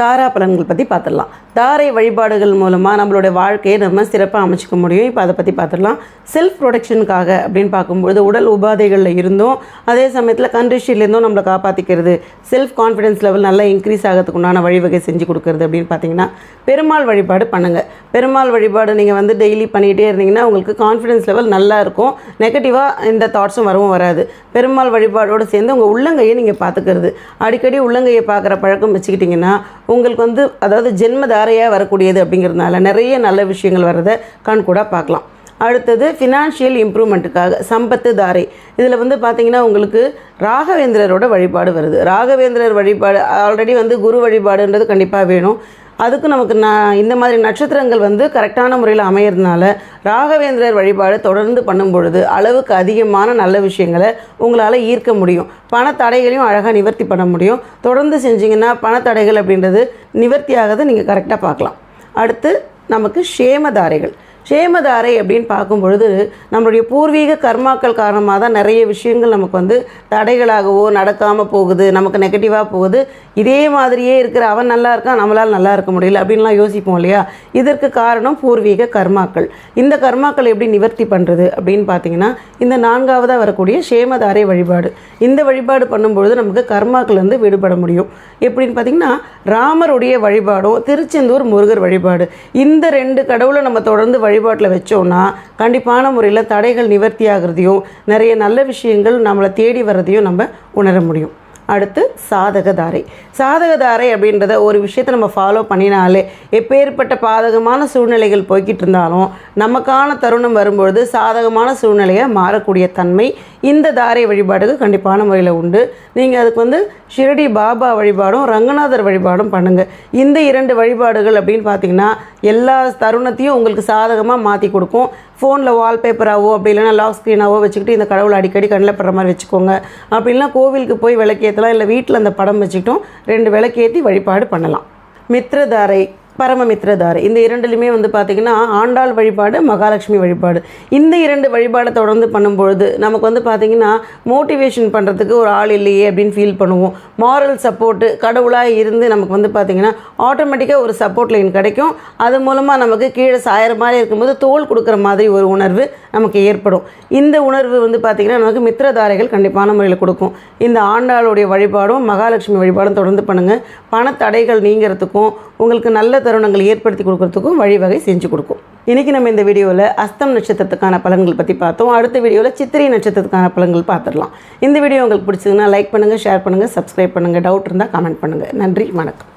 தாரா பலன்கள் பற்றி பார்த்துடலாம் தாரை வழிபாடுகள் மூலமாக நம்மளுடைய வாழ்க்கையை நம்ம சிறப்பாக அமைச்சிக்க முடியும். இப்போ அதை பற்றி பார்த்துடலாம் செல்ஃப் ப்ரொடெக்ஷனுக்காக அப்படின்னு பார்க்கும்பொழுது உடல் உபாதைகளில் இருந்தும் அதே சமயத்தில் கண்ட்ரிஷிலேருந்தும் நம்மளை காப்பாற்றிக்கிறது செல்ஃப் கான்ஃபிடென்ஸ் லெவல் நல்லா இன்க்ரீஸ் ஆகிறதுக்கு உண்டான வழிவகை செஞ்சு கொடுக்குறது அப்படின்னு பார்த்தீங்கன்னா பெருமாள் வழிபாடு பண்ணுங்கள் பெருமாள் வழிபாடு நீங்கள் வந்து டெய்லி பண்ணிகிட்டே இருந்தீங்கன்னா உங்களுக்கு கான்ஃபிடென்ஸ் லெவல் நல்லா இருக்கும். நெகட்டிவாக இந்த தாட்ஸும் வரவும் வராது. பெருமாள் வழிபாடோடு சேர்ந்து உங்கள் உள்ளங்கையை நீங்கள் பார்த்துக்கிறது அடிக்கடி உள்ளங்கையை பார்க்குற பழக்கம் வச்சுக்கிட்டிங்கன்னா உங்களுக்கு வந்து அதாவது ஜென்ம தாரையாக வரக்கூடியது அப்படிங்கிறதுனால நிறைய நல்ல விஷயங்கள் வர்றதை கண் கூட பார்க்கலாம். அடுத்தது ஃபினான்ஷியல் இம்ப்ரூவ்மெண்ட்டுக்காக சம்பத்து தாரை. இதில் வந்து பார்த்தீங்கன்னா உங்களுக்கு ராகவேந்திரரோட வழிபாடு வருது. ராகவேந்திரர் வழிபாடு ஆல்ரெடி வந்து குரு வழிபாடுன்றது கண்டிப்பாக வேணும். அதுக்கு நமக்கு நான் இந்த மாதிரி நட்சத்திரங்கள் வந்து கரெக்டான முறையில் அமையறதுனால ராகவேந்திரர் வழிபாடு தொடர்ந்து பண்ணும் பொழுது அளவுக்கு அதிகமான நல்ல விஷயங்களை உங்களால் ஈர்க்க முடியும். பணத்தடைகளையும் அழகாக நிவர்த்தி பண்ண முடியும். தொடர்ந்து செஞ்சிங்கன்னா பணத்தடைகள் அப்படின்றது நிவர்த்தி நீங்கள் கரெக்டாக பார்க்கலாம். அடுத்து நமக்கு ஷேமதாரைகள் ஷேமதாரை அப்படின்னு பார்க்கும் பொழுது நம்மளுடைய பூர்வீக கர்மாக்கள் காரணமாக தான் நிறைய விஷயங்கள் நமக்கு வந்து தடைகளாகவோ நடக்காமல் போகுது நமக்கு நெகட்டிவாக போகுது. இதே மாதிரியே இருக்கிற அவன் நல்லா இருக்கான் நம்மளால் நல்லா இருக்க முடியல அப்படின்லாம் யோசிப்போம் இல்லையா? இதற்கு காரணம் பூர்வீக கர்மாக்கள். இந்த கர்மாக்கள் எப்படி நிவர்த்தி பண்ணுறது அப்படின்னு பார்த்தீங்கன்னா இந்த நான்காவதாக வரக்கூடிய ஷேமதாரை வழிபாடு. இந்த வழிபாடு பண்ணும்பொழுது நமக்கு கர்மாக்கள் வந்து விடுபட முடியும். எப்படின்னு பார்த்தீங்கன்னா ராமருடைய வழிபாடும் திருச்செந்தூர் முருகர் வழிபாடு இந்த ரெண்டு கடவுளை நம்ம தொடர்ந்து வழிபாட்டில் வச்சோம்னா கண்டிப்பான முறையில் தடைகள் நிவர்த்தி ஆகிறதையும் நிறைய நல்ல விஷயங்கள் நம்மளை தேடி வர்றதையும் நம்ம உணர முடியும். அடுத்து சாதகதாரை. சாதகதாரை அப்படின்றத ஒரு விஷயத்தை நம்ம ஃபாலோ பண்ணினாலே எப்பேற்பட்ட பாதகமான சூழ்நிலைகள் போய்கிட்டு இருந்தாலும் நமக்கான தருணம் வரும்பொழுது சாதகமான சூழ்நிலையை மாறக்கூடிய தன்மை இந்த தாரை வழிபாடுக்கு கண்டிப்பான முறையில் உண்டு. நீங்கள் அதுக்கு வந்து ஷிரடி பாபா வழிபாடும் ரங்கநாதர் வழிபாடும் பண்ணுங்கள் இந்த இரண்டு வழிபாடுகள் அப்படின்னு பார்த்தீங்கன்னா எல்லா தருணத்தையும் உங்களுக்கு சாதகமாக மாற்றி கொடுக்கும். ஃபோனில் வால்பேப்பராகவோ அப்படி இல்லைன்னா லாக் ஸ்க்ரீனாகவோ வச்சுக்கிட்டு இந்த கடவுளை அடிக்கடி கண்ணில் படுற மாதிரி வச்சுக்கோங்க. அப்படி இல்லைன்னா கோவிலுக்கு போய் வச்சுக்கலாம் இல்லை வீட்டில் அந்த படம் வச்சுக்கிட்டும் ரெண்டு விளக்கேற்றி வழிபாடு பண்ணலாம். மித்ரதாரை பரமமித்ரதார். இந்த இரண்டுலையுமே வந்து பார்த்திங்கன்னா ஆண்டாள் வழிபாடு மகாலட்சுமி வழிபாடு. இந்த இரண்டு வழிபாடை தொடர்ந்து பண்ணும்பொழுது நமக்கு வந்து பார்த்திங்கன்னா மோட்டிவேஷன் பண்ணுறதுக்கு ஒரு ஆள் இல்லையே அப்படின்னு ஃபீல் பண்ணுவோம். மாரல் சப்போர்ட்டு கடவுளாக இருந்து நமக்கு வந்து பார்த்திங்கன்னா ஆட்டோமேட்டிக்காக ஒரு சப்போர்ட் லைன் கிடைக்கும். அது மூலமாக நமக்கு கீழே சாயிற மாதிரி இருக்கும்போது தோல் கொடுக்குற மாதிரி ஒரு உணர்வு நமக்கு ஏற்படும். இந்த உணர்வு வந்து பார்த்திங்கன்னா நமக்கு மித்திரதாரைகள் கண்டிப்பான முறையில் கொடுக்கும். இந்த ஆண்டாளுடைய வழிபாடும் மகாலட்சுமி வழிபாடும் தொடர்ந்து பண்ணுங்கள் பணத்தடைகள் நீங்கிறதுக்கும் உங்களுக்கு நல்ல தருணங்கள் ஏற்படுத்தி கொடுக்கறதுக்கும் வழிவகை செஞ்சு கொடுக்கும். இன்றைக்கி நம்ம இந்த வீடியோவில் அஸ்தம் நட்சத்திரத்துக்கான பலன்கள் பற்றி பார்த்தோம். அடுத்த வீடியோவில் சித்திரை நட்சத்திரத்துக்கான பலன்கள் பார்த்துடலாம் இந்த வீடியோ உங்களுக்கு பிடிச்சதுன்னா லைக் பண்ணுங்கள் ஷேர் பண்ணுங்கள் சப்ஸ்கிரைப் பண்ணுங்கள் டவுட் இருந்தால் கமெண்ட் பண்ணுங்கள் நன்றி வணக்கம்.